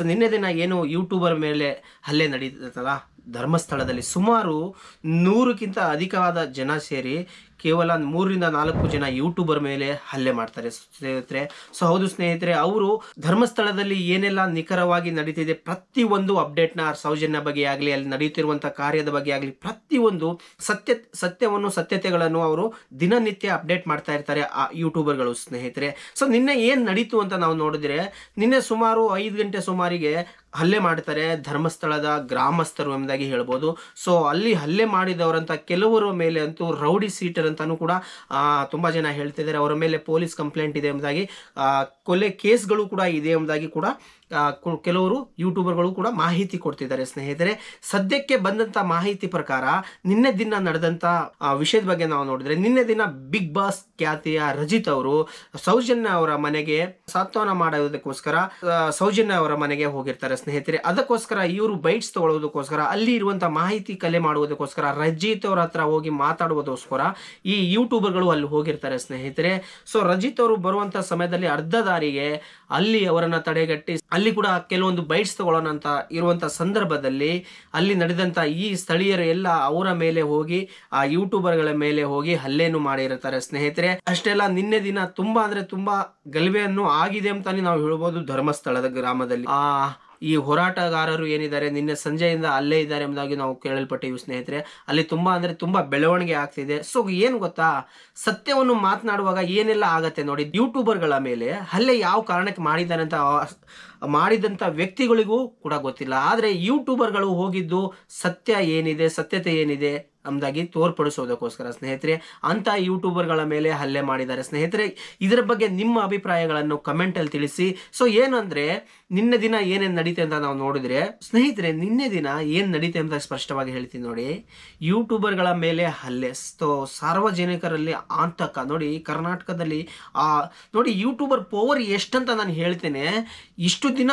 So ನಿನ್ನೆ ದಿನ ಏನು ಯೂಟ್ಯೂಬರ್ ಮೇಲೆ ಹಲ್ಲೆ ನಡೀತಲ್ಲ ಧರ್ಮಸ್ಥಳದಲ್ಲಿ ಸುಮಾರು ನೂರಕ್ಕಿಂತ ಅಧಿಕವಾದ ಜನ ಸೇರಿ ಕೇವಲ ಮೂರರಿಂದ ನಾಲ್ಕು ಜನ ಯೂಟ್ಯೂಬರ್ ಮೇಲೆ ಹಲ್ಲೆ ಮಾಡ್ತಾರೆ ಸ್ನೇಹಿತರೆ. ಸೊ ಹೌದು ಸ್ನೇಹಿತರೆ, ಅವರು ಧರ್ಮಸ್ಥಳದಲ್ಲಿ ಏನೆಲ್ಲ ನಿಖರವಾಗಿ ನಡೀತಿದೆ ಪ್ರತಿಯೊಂದು ಅಪ್ಡೇಟ್ನ ಸೌಜನ್ಯ ಬಗ್ಗೆ ಆಗಲಿ, ಅಲ್ಲಿ ನಡೆಯುತ್ತಿರುವಂಥ ಕಾರ್ಯದ ಬಗ್ಗೆ ಆಗಲಿ, ಪ್ರತಿಯೊಂದು ಸತ್ಯ, ಸತ್ಯವನ್ನು, ಸತ್ಯತೆಗಳನ್ನು ಅವರು ದಿನನಿತ್ಯ ಅಪ್ಡೇಟ್ ಮಾಡ್ತಾ ಇರ್ತಾರೆ ಆ ಯೂಟ್ಯೂಬರ್ಗಳು ಸ್ನೇಹಿತರೆ. ಸೊ ನಿನ್ನೆ ಏನು ನಡೀತು ಅಂತ ನಾವು ನೋಡಿದ್ರೆ, ನಿನ್ನೆ ಸುಮಾರು ಐದು ಗಂಟೆ मारी गए ಹಲ್ಲೆ ಮಾಡ್ತಾರೆ ಧರ್ಮಸ್ಥಳದ ಗ್ರಾಮಸ್ಥರು ಎಂಬುದಾಗಿ ಹೇಳ್ಬೋದು. ಸೊ ಅಲ್ಲಿ ಹಲ್ಲೆ ಮಾಡಿದವರಂಥ ಕೆಲವರ ಮೇಲೆ ಅಂತೂ ರೌಡಿ ಸೀಟರ್ ಅಂತಲೂ ಕೂಡ ತುಂಬ ಜನ ಹೇಳ್ತಿದ್ದಾರೆ ಅವರ ಮೇಲೆ ಪೊಲೀಸ್ ಕಂಪ್ಲೇಂಟ್ ಇದೆ ಎಂಬುದಾಗಿ ಕೊಲೆ ಕೇಸ್ಗಳು ಕೂಡ ಇದೆ ಎಂಬುದಾಗಿ ಕೂಡ ಕೆಲವರು ಯೂಟ್ಯೂಬರ್ಗಳು ಕೂಡ ಮಾಹಿತಿ ಕೊಡ್ತಿದ್ದಾರೆ ಸ್ನೇಹಿತರೆ. ಸದ್ಯಕ್ಕೆ ಬಂದಂಥ ಮಾಹಿತಿ ಪ್ರಕಾರ, ನಿನ್ನೆ ದಿನ ನಡೆದಂಥ ವಿಷಯದ ಬಗ್ಗೆ ನಾವು ನೋಡಿದ್ರೆ, ನಿನ್ನೆ ದಿನ ಬಿಗ್ ಬಾಸ್ ಖ್ಯಾತಿಯ ರಜಿತ್ ಅವರು ಸೌಜನ್ಯ ಅವರ ಮನೆಗೆ ಸಾತ್ವನ ಮಾಡೋದಕ್ಕೋಸ್ಕರ ಸೌಜನ್ಯ ಅವರ ಮನೆಗೆ ಹೋಗಿರ್ತಾರೆ ಸ್ನೇಹಿತರೆ, ಅದಕ್ಕೋಸ್ಕರ ಇವರು ಬೈಟ್ಸ್ ತಗೊಳ್ಳೋದಕ್ಕೋಸ್ಕರ ಅಲ್ಲಿ ಇರುವಂತ ಮಾಹಿತಿ ಕಲೆ ಮಾಡುವುದಕ್ಕೋಸ್ಕರ, ರಜಿತ್ ಅವರ ಹತ್ರ ಹೋಗಿ ಮಾತಾಡುವುದಕ್ಕೋಸ್ಕರ ಈ ಯೂಟ್ಯೂಬರ್ಗಳು ಅಲ್ಲಿ ಹೋಗಿರ್ತಾರೆ ಸ್ನೇಹಿತರೆ. ಸೊ ರಜಿತ್ ಅವರು ಬರುವಂತ ಸಮಯದಲ್ಲಿ ಅರ್ಧ ದಾರಿಗೆ ಅಲ್ಲಿ ಅವರನ್ನ ತಡೆಗಟ್ಟಿ, ಅಲ್ಲಿ ಕೂಡ ಕೆಲವೊಂದು ಬೈಟ್ಸ್ ತಗೊಳ್ಳೋಣ ಅಂತ ಇರುವಂತ ಸಂದರ್ಭದಲ್ಲಿ ಅಲ್ಲಿ ನಡೆದಂತ ಈ ಸ್ಥಳೀಯರು ಎಲ್ಲ ಅವರ ಮೇಲೆ ಹೋಗಿ, ಆ ಯೂಟ್ಯೂಬರ್ಗಳ ಮೇಲೆ ಹೋಗಿ ಹಲ್ಲೆಯನ್ನು ಮಾಡಿರ್ತಾರೆ ಸ್ನೇಹಿತರೆ. ಅಷ್ಟೆಲ್ಲ ನಿನ್ನೆ ದಿನ ತುಂಬಾ ಅಂದ್ರೆ ತುಂಬಾ ಗಲಭೆಯನ್ನು ಆಗಿದೆ ಅಂತಾನೆ ನಾವು ಹೇಳ್ಬೋದು ಧರ್ಮಸ್ಥಳದ ಗ್ರಾಮದಲ್ಲಿ. ಆ ಈ ಹೋರಾಟಗಾರರು ಏನಿದ್ದಾರೆ, ನಿನ್ನೆ ಸಂಜೆಯಿಂದ ಅಲ್ಲೇ ಇದ್ದಾರೆ ಎಂಬುದಾಗಿ ನಾವು ಕೇಳಲ್ಪಟ್ಟಿವಿ ಸ್ನೇಹಿತರೆ. ಅಲ್ಲಿ ತುಂಬಾ ಅಂದ್ರೆ ತುಂಬಾ ಬೆಳವಣಿಗೆ ಆಗ್ತಿದೆ. ಸೊ ಏನು ಗೊತ್ತಾ? ಸತ್ಯವನ್ನು ಮಾತನಾಡುವಾಗ ಏನೆಲ್ಲ ಆಗತ್ತೆ ನೋಡಿ, ಯೂಟ್ಯೂಬರ್ಗಳ ಮೇಲೆ ಅಲ್ಲೇ ಯಾವ ಕಾರಣಕ್ಕೆ ಮಾಡಿದ್ದಾರೆ ಅಂತ ಮಾಡಿದಂಥ ವ್ಯಕ್ತಿಗಳಿಗೂ ಕೂಡ ಗೊತ್ತಿಲ್ಲ. ಆದರೆ ಯೂಟ್ಯೂಬರ್ಗಳು ಹೋಗಿದ್ದು ಸತ್ಯ ಏನಿದೆ, ಸತ್ಯತೆ ಏನಿದೆ? ಎಂಬುದಾಗಿ ತೋರ್ಪಡಿಸೋದಕ್ಕೋಸ್ಕರ, ಸ್ನೇಹಿತರೆ, ಅಂತ ಯೂಟ್ಯೂಬರ್ಗಳ ಮೇಲೆ ಹಲ್ಲೆ ಮಾಡಿದ್ದಾರೆ. ಸ್ನೇಹಿತರೆ, ಇದರ ಬಗ್ಗೆ ನಿಮ್ಮ ಅಭಿಪ್ರಾಯಗಳನ್ನು ಕಮೆಂಟಲ್ಲಿ ತಿಳಿಸಿ. ಸೊ ಏನಂದರೆ, ನಿನ್ನೆ ದಿನ ಏನೇನು ನಡೀತೆ ಅಂತ ನಾವು ನೋಡಿದರೆ, ಸ್ನೇಹಿತರೆ, ನಿನ್ನೆ ದಿನ ಏನು ನಡೀತೆ ಅಂತ ಸ್ಪಷ್ಟವಾಗಿ ಹೇಳ್ತೀನಿ ನೋಡಿ. ಯೂಟ್ಯೂಬರ್ಗಳ ಮೇಲೆ ಹಲ್ಲೆ. ಸೊ ಸಾರ್ವಜನಿಕರಲ್ಲಿ ಆತಂಕ. ನೋಡಿ, ಕರ್ನಾಟಕದಲ್ಲಿ, ಆ, ನೋಡಿ, ಯೂಟ್ಯೂಬರ್ ಪವರ್ ಎಷ್ಟಂತ ನಾನು ಹೇಳ್ತೇನೆ, ಇಷ್ಟು ದಿನ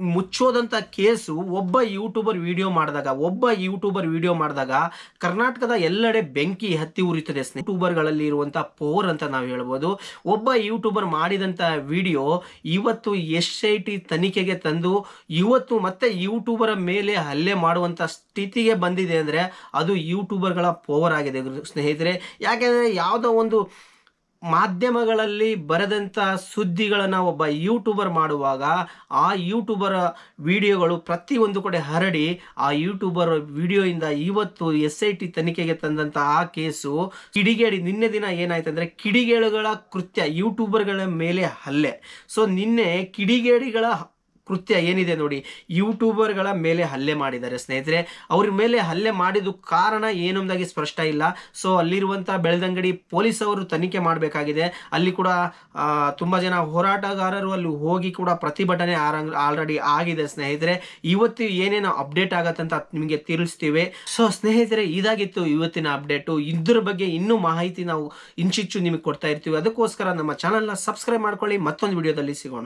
ಮುಚ್ಚೋದಂಥ ಕೇಸು ಒಬ್ಬ ಯೂಟ್ಯೂಬರ್ ವಿಡಿಯೋ ಮಾಡಿದಾಗ, ಒಬ್ಬ ಯೂಟ್ಯೂಬರ್ ವಿಡಿಯೋ ಮಾಡಿದಾಗ ಕರ್ನಾಟಕದ ಎಲ್ಲೆಡೆ ಬೆಂಕಿ ಹತ್ತಿ ಉರಿತದೆ. ಯೂಟ್ಯೂಬರ್ಗಳಲ್ಲಿ ಇರುವಂತಹ ಪೋರ್ ಅಂತ ನಾವು ಹೇಳ್ಬೋದು ಒಬ್ಬ ಯೂಟ್ಯೂಬರ್ ಮಾಡಿದಂತ ವಿಡಿಯೋ ಇವತ್ತು ಎಸ್ ಐ ಟಿ ತನಿಖೆಗೆ ತಂದು ಇವತ್ತು ಮತ್ತೆ ಯೂಟ್ಯೂಬರ ಮೇಲೆ ಹಲ್ಲೆ ಮಾಡುವಂತ ಸ್ಥಿತಿಗೆ ಬಂದಿದೆ ಅಂದ್ರೆ ಅದು ಯೂಟ್ಯೂಬರ್ಗಳ ಪೋವರ್ ಆಗಿದೆ ಸ್ನೇಹಿತರೆ ಯಾಕೆಂದ್ರೆ ಯಾವುದೋ ಒಂದು ಮಾಧ್ಯಮಗಳಲ್ಲಿ ಬರೆದಂಥ ಸುದ್ದಿಗಳನ್ನು ಒಬ್ಬ ಯೂಟ್ಯೂಬರ್ ಮಾಡುವಾಗ ಆ ಯೂಟ್ಯೂಬರ ವಿಡಿಯೋಗಳು ಪ್ರತಿಯೊಂದು ಕಡೆ ಹರಡಿ ಆ ಯೂಟ್ಯೂಬರ್ ವಿಡಿಯೋಯಿಂದ ಇವತ್ತು ಎಸ್ ಐ ಟಿ ತನಿಖೆಗೆ ತಂದಂಥ ಆ ಕೇಸು ಕಿಡಿಗೇಡಿ ನಿನ್ನೆ ದಿನ ಏನಾಯ್ತು ಅಂದರೆ ಕಿಡಿಗೇಡಿಗಳ ಕೃತ್ಯ ಯೂಟ್ಯೂಬರ್ಗಳ ಮೇಲೆ ಹಲ್ಲೆ. ಸೊ ನಿನ್ನೆ ಕಿಡಿಗೇಡಿಗಳ ಕೃತ್ಯ ಏನಿದೆ ನೋಡಿ, ಯೂಟ್ಯೂಬರ್ಗಳ ಮೇಲೆ ಹಲ್ಲೆ ಮಾಡಿದ್ದಾರೆ. ಸ್ನೇಹಿತರೆ, ಅವ್ರ ಮೇಲೆ ಹಲ್ಲೆ ಮಾಡಿದ ಕಾರಣ ಏನೊಂದಾಗಿ ಸ್ಪಷ್ಟ ಇಲ್ಲ. ಸೊ, ಅಲ್ಲಿರುವಂಥ ಬೆಳದಂಗಡಿ ಪೊಲೀಸ್ ಅವರು ತನಿಖೆ ಮಾಡಬೇಕಾಗಿದೆ. ಅಲ್ಲಿ ಕೂಡ ತುಂಬ ತುಂಬಾ ಜನ ಹೋರಾಟಗಾರರು ಅಲ್ಲಿ ಹೋಗಿ ಕೂಡ ಪ್ರತಿಭಟನೆ ಆಲ್ರೆಡಿ ಆಗಿದೆ ಸ್ನೇಹಿತರೆ. ಇವತ್ತು ಏನೇನು ಅಪ್ಡೇಟ್ ಆಗತ್ತಂತ ನಿಮಗೆ ತಿಳಿಸ್ತೀವಿ. ಸೊ, ಸ್ನೇಹಿತರೆ, ಇದಾಗಿತ್ತು ಇವತ್ತಿನ ಅಪ್ಡೇಟು. ಇದ್ರ ಬಗ್ಗೆ ಇನ್ನೂ ಮಾಹಿತಿ ನಾವು ಇಂಚಿಚ್ಚು ನಿಮಗೆ ಕೊಡ್ತಾ ಇರ್ತೀವಿ. ಅದಕ್ಕೋಸ್ಕರ ನಮ್ಮ ಚಾನಲ್ನ ಸಬ್ಸ್ಕ್ರೈಬ್ ಮಾಡ್ಕೊಳ್ಳಿ. ಮತ್ತೊಂದು ವಿಡಿಯೋದಲ್ಲಿ ಸಿಗೋಣ.